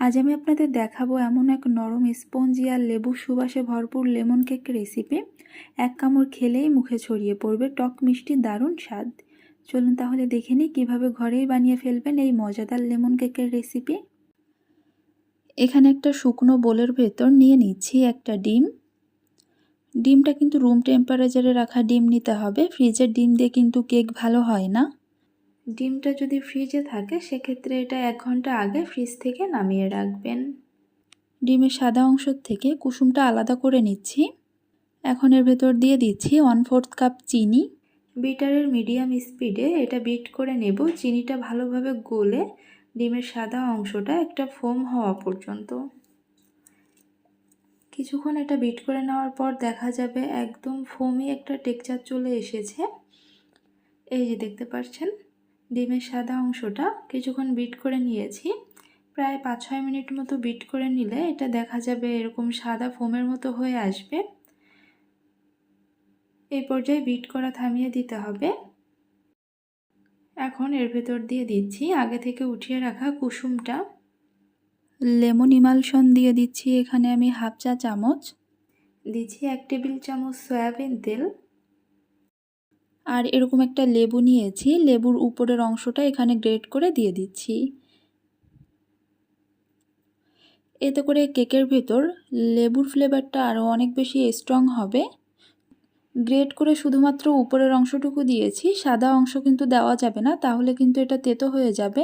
আজ আমি আপনাদের দেখাবো এমন এক নরম স্পঞ্জি আর লেবু সুবাসে ভরপুর লেমন কেক রেসিপি এক কামড় খেলেই মুখে ছড়িয়ে পড়বে টক মিষ্টি দারুণ স্বাদ। চলুন তাহলে দেখে নিই কীভাবে ঘরেই বানিয়ে ফেলবেন এই মজাদার লেমন কেকের রেসিপি এখানে একটা শুকনো বোলের ভেতর নিয়ে নিচ্ছি একটা ডিম। ডিমটা কিন্তু রুম টেম্পারেচারে রাখা ডিম নিতে হবে। ফ্রিজের ডিম দিয়ে কিন্তু কেক ভালো হয় না। ডিমটা যদি ফ্রিজে থাকে, সেক্ষেত্রে এটা এক ঘণ্টা আগে ফ্রিজ থেকে নামিয়ে রাখবেন। ডিমের সাদা অংশ থেকে কুসুমটা আলাদা করে নিচ্ছি। এখন এর ভেতর দিয়ে দিচ্ছি ওয়ান ফোর্থ কাপ চিনি। বিটারের মিডিয়াম স্পিডে এটা বিট করে নেব। চিনিটা ভালোভাবে গলে ডিমের সাদা অংশটা একটা ফোম হওয়া পর্যন্ত। কিছুক্ষণ এটা বিট করে নেওয়ার পর দেখা যাবে একদম ফোমি একটা টেক্সচার চলে এসেছে। এই যে দেখতে পাচ্ছেন? ডিমের সাদা অংশটা কিছুক্ষণ বিট করে নিয়েছি। প্রায় পাঁচ ছয় মিনিট মতো বিট করে নিলে এটা দেখা যাবে এরকম সাদা ফোমের মতো হয়ে আসবে। এই পর্যায়ে বিট করা থামিয়ে দিতে হবে। এখন এর ভেতর দিয়ে দিচ্ছি আগে থেকে উঠিয়ে রাখা কুসুমটা। লেমন ইমালশন দিয়ে দিচ্ছি এখানে আমি হাফ চা চামচ। দিচ্ছি এক টেবিল চামচ সয়াবিন তেল। আর এরকম একটা লেবু নিয়েছি, লেবুর উপরের অংশটা এখানে গ্রেট করে দিয়ে দিচ্ছি। এতে করে কেকের ভেতর লেবুর ফ্লেভারটা আরও অনেক বেশি স্ট্রং হবে। গ্রেট করে শুধুমাত্র উপরের অংশটুকু দিয়েছি, সাদা অংশ কিন্তু দেওয়া যাবে না, তাহলে কিন্তু এটা তেতো হয়ে যাবে।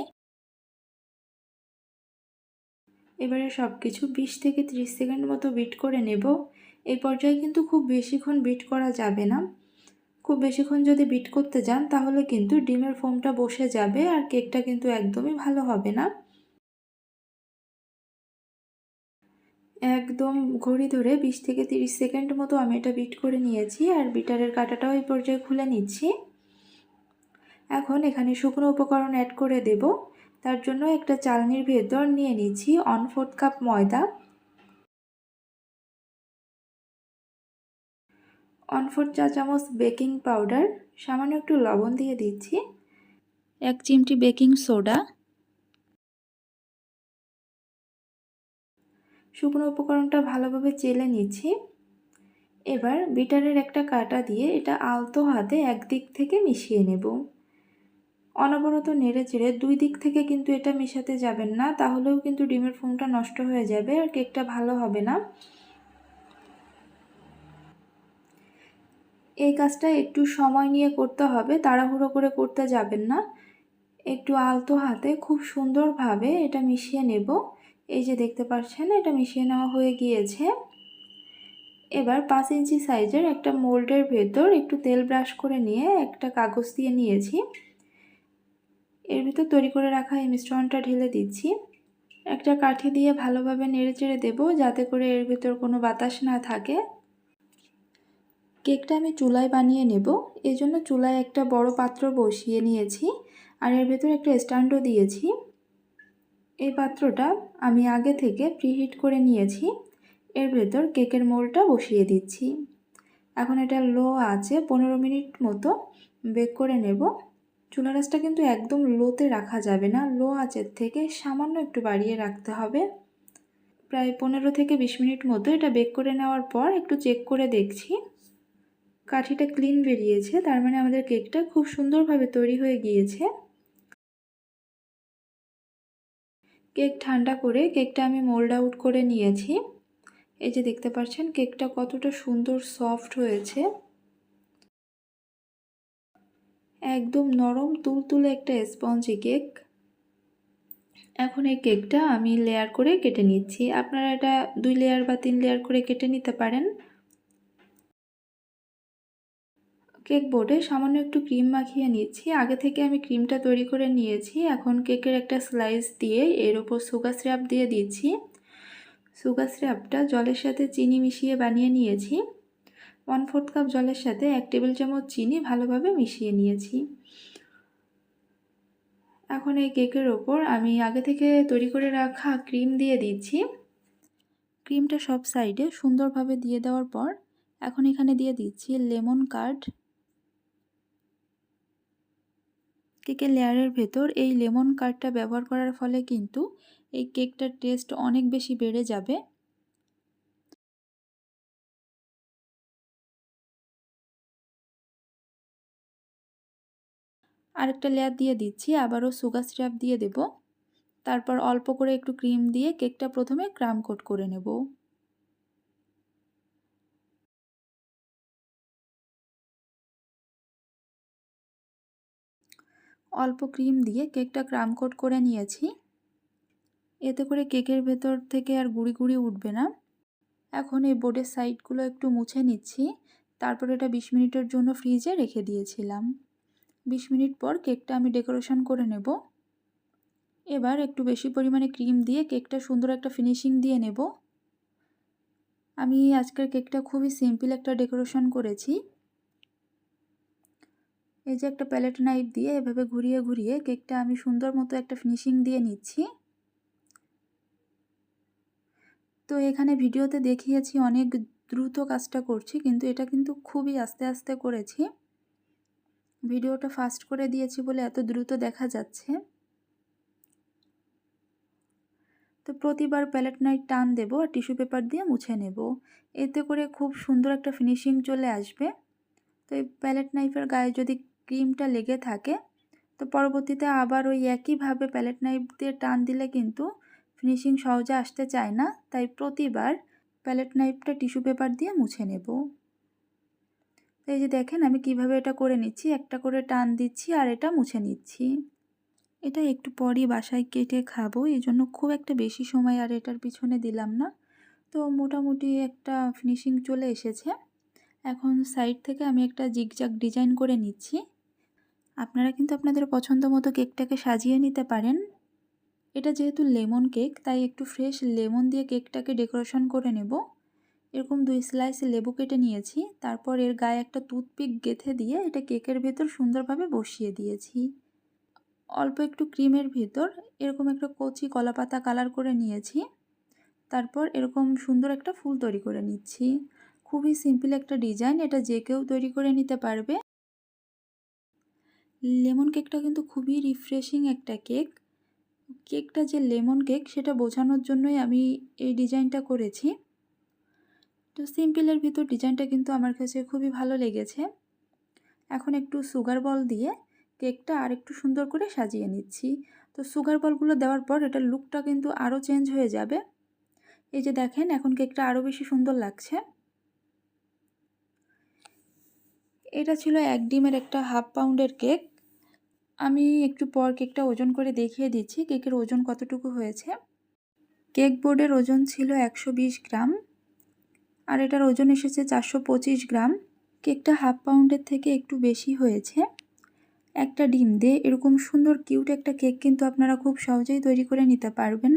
এবারে সব কিছু বিশ থেকে ত্রিশ সেকেন্ড মতো বিট করে নেব। এই পর্যায়ে কিন্তু খুব বেশিক্ষণ বিট করা যাবে না। খুব বেশিক্ষণ যদি বিট করতে যান, তাহলে কিন্তু ডিমের ফোমটা বসে যাবে আর কেকটা কিন্তু একদমই ভালো হবে না। একদম ঘড়ি ধরে বিশ থেকে তিরিশ সেকেন্ড মতো আমি এটা বিট করে নিয়েছি আর বিটারের কাঁটাটাও এই পর্যায়ে খুলে নিচ্ছি। এখন এখানে শুকনো উপকরণ অ্যাড করে দেব। তার জন্য একটা চালনির ভেতর নিয়ে নিচ্ছি অন ফোর্থ কাপ ময়দা। ওয়ান ফোর চা চামচ বেকিং পাউডার সামান্য একটু লবণ দিয়ে দিচ্ছি। এক চিমটি বেকিং সোডা শুকনো উপকরণটা ভালোভাবে চেলে নিচ্ছি। এবার বিটারের একটা কাটা দিয়ে এটা আলতো হাতে একদিক থেকে মিশিয়ে নেব। অনবরত নেড়ে চেড়ে দুই দিক থেকে কিন্তু এটা মেশাতে যাবেন না, তাহলেও কিন্তু ডিমের ফোমটা নষ্ট হয়ে যাবে আর কেকটা ভালো হবে না। এই কাজটা একটু সময় নিয়ে করতে হবে, তাড়াহুড়ো করে করতে যাবেন না। একটু আলতো হাতে খুব সুন্দরভাবে এটা মিশিয়ে নেব। এই যে দেখতে পাচ্ছেন, এটা মিশিয়ে নেওয়া হয়ে গিয়েছে। এবার পাঁচ ইঞ্চি সাইজের একটা মোল্ডের ভেতর একটু তেল ব্রাশ করে নিয়ে একটা কাগজ দিয়ে নিয়েছি। এর ভিতর তৈরি করে রাখা এই মিশ্রণটা ঢেলে দিচ্ছি। একটা কাঠি দিয়ে ভালোভাবে নেড়ে চেড়ে দেবো, যাতে করে এর ভিতর কোনো বাতাস না থাকে। কেকটা আমি চুলায় বানিয়ে নেব। এই জন্য চুলায় একটা বড় পাত্র বসিয়ে নিয়েছি আর এর ভেতরে একটা স্ট্যান্ডও দিয়েছি। এই পাত্রটা আমি আগে থেকে প্রিহিট করে নিয়েছি। এর ভেতর কেকের মোলটা বসিয়ে দিচ্ছি। এখন এটা লো আছে পনেরো মিনিট মতো বেক করে নেব। চুলা রাসটা কিন্তু একদম লোতে রাখা যাবে না। লো আঁচের থেকে সামান্য একটু বাড়িয়ে রাখতে হবে। প্রায় পনেরো থেকে বিশ মিনিট মতো এটা বেক করে নেওয়ার পর একটু চেক করে দেখছি। কাঠিটা ক্লিন বেরিয়েছে, তার মানে আমাদের কেকটা খুব সুন্দরভাবে তৈরি হয়ে গিয়েছে। কেক ঠান্ডা করে কেকটা আমি মোল্ড আউট করে নিয়েছি। এই যে দেখতে পাচ্ছেন, কেকটা কতটা সুন্দর সফট হয়েছে। একদম নরম, তুলতুলে একটা স্পঞ্জি কেক। এখন এই কেকটা আমি লেয়ার করে কেটে নিচ্ছি। আপনারা এটা দুই লেয়ার বা তিন লেয়ার করে কেটে নিতে পারেন। কেক বোর্ডে সামান্য একটু ক্রিম মাখিয়ে নিচ্ছি। আগে থেকে আমি ক্রিমটা তৈরি করে নিয়েছি। এখন কেকের একটা স্লাইস দিয়ে এর ওপর সুগার সিরাপ দিয়ে দিচ্ছি। সুগার সিরাপটা জলের সাথে চিনি মিশিয়ে বানিয়ে নিয়েছি। ওয়ান ফোর্থ কাপ জলের সাথে এক টেবিল চামচ চিনি ভালোভাবে মিশিয়ে নিয়েছি। এখন এই কেকের ওপর আমি আগে থেকে তৈরি করে রাখা ক্রিম দিয়ে দিচ্ছি। ক্রিমটা সব সাইডে সুন্দরভাবে দিয়ে দেওয়ার পর এখন এখানে দিয়ে দিচ্ছি লেমন কার্ড। কেকের লেয়ারের ভেতর এই লেমন কার্ডটা ব্যবহার করার ফলে কিন্তু এই কেকটার টেস্ট অনেক বেশি বেড়ে যাবে। আরেকটা লেয়ার দিয়ে দিচ্ছি, আবারও সুগার সিরাপ দিয়ে দেব। তারপর অল্প করে একটু ক্রিম দিয়ে কেকটা প্রথমে ক্রাম কোট করে নেব। অল্প ক্রিম দিয়ে কেকটা ক্রাম কোট করে নিয়েছি। এতে করে কেকের ভেতর থেকে আর গুড়ি গুড়ি উঠবে না। এখন এই বোর্ডের সাইডগুলো একটু মুছে নিচ্ছি। তারপর এটা বিশ মিনিটের জন্য ফ্রিজে রেখে দিয়েছিলাম। বিশ মিনিট পর কেকটা আমি ডেকোরেশন করে নেব। এবার একটু বেশি পরিমাণে ক্রিম দিয়ে কেকটা সুন্দর একটা ফিনিশিং দিয়ে নেব। আমি আজকের কেকটা খুবই সিম্পল একটা ডেকোরেশন করেছি। এই যে একটা প্যালেট নাইফ দিয়ে এভাবে ঘুরিয়ে ঘুরিয়ে কেকটা আমি সুন্দর মতো একটা ফিনিশিং দিয়ে নিচ্ছি। তো এখানে ভিডিওতে দেখিয়েছি অনেক দ্রুত কাজটা করছি, কিন্তু এটা কিন্তু খুবই আস্তে আস্তে করেছি। ভিডিওটা ফাস্ট করে দিয়েছি বলে এত দ্রুত দেখা যাচ্ছে। তো প্রতিবার প্যালেট নাইট টান দেবো আর টিস্যু পেপার দিয়ে মুছে নেব। এতে করে খুব সুন্দর একটা ফিনিশিং চলে আসবে। তো এই প্যালেট নাইফের গায়ে যদি ক্রিমটা লেগে থাকে। তো পরবর্তীতে আবার ওই একইভাবে প্যালেট নাইফ দিয়ে টান দিলে কিন্তু ফিনিশিং সহজে আসতে চায় না। তাই প্রতিবার প্যালেট নাইফটা টিস্যু পেপার দিয়ে মুছে নেব। তো এই যে দেখেন, আমি কীভাবে এটা করে নিচ্ছি। একটা করে টান দিচ্ছি আর এটা মুছে নিচ্ছি। এটা একটু পরই বাসায় কেটে খাব, এই জন্য খুব একটা বেশি সময় আর এটার পিছনে দিলাম না। তো মোটামুটি একটা ফিনিশিং চলে এসেছে। এখন সাইড থেকে আমি একটা জিগজাগ ডিজাইন করে নিচ্ছি। আপনারা কিন্তু আপনাদের পছন্দ মতো কেকটাকে সাজিয়ে নিতে পারেন। এটা যেহেতু লেমন কেক, তাই একটু ফ্রেশ লেমন দিয়ে কেকটাকে ডেকোরেশন করে নেব। এরকম দুই স্লাইস লেবু কেটে নিয়েছি, তারপর এর গায়ে একটা টুথপিক গেথে দিয়ে এটা কেকের ভেতর সুন্দরভাবে বসিয়ে দিয়েছি। অল্প একটু ক্রিমের ভেতর এরকম একটা কচি কলাপাতা কালার করে নিয়েছি, তারপর এরকম সুন্দর একটা ফুল তৈরি করে নিচ্ছি। খুবই সিম্পল একটা ডিজাইন, এটা যে কেউ তৈরি করে নিতে পারবে। লেমন কেকটা কিন্তু খুবই রিফ্রেশিং একটা কেক। কেকটা যে লেমন কেক, সেটা বোঝানোর জন্যই আমি এই ডিজাইনটা করেছি। তো সিম্পলের ভিতর ডিজাইনটা কিন্তু আমার কাছে খুবই ভালো লেগেছে। এখন একটু সুগার বল দিয়ে কেকটা আর একটু সুন্দর করে সাজিয়ে নিচ্ছি। তো সুগার বলগুলো দেওয়ার পর এটার লুকটা কিন্তু আরও চেঞ্জ হয়ে যাবে। এই যে দেখেন, এখন কেকটা আরও বেশি সুন্দর লাগছে। এটা ছিল এক ডিমের একটা হাফ পাউন্ডের কেক। আমি একটু পর কেকটা ওজন করে দেখিয়ে দিচ্ছি, কেকের ওজন কতটুকু হয়েছে। কেক বোর্ডের ওজন ছিল একশো বিশ গ্রাম আর এটার ওজন এসেছে চারশো পঁচিশ গ্রাম। কেকটা হাফ পাউন্ডের থেকে একটু বেশি হয়েছে। একটা ডিম দিয়ে এরকম সুন্দর কিউট একটা কেক কিন্তু আপনারা খুব সহজেই তৈরি করে নিতে পারবেন।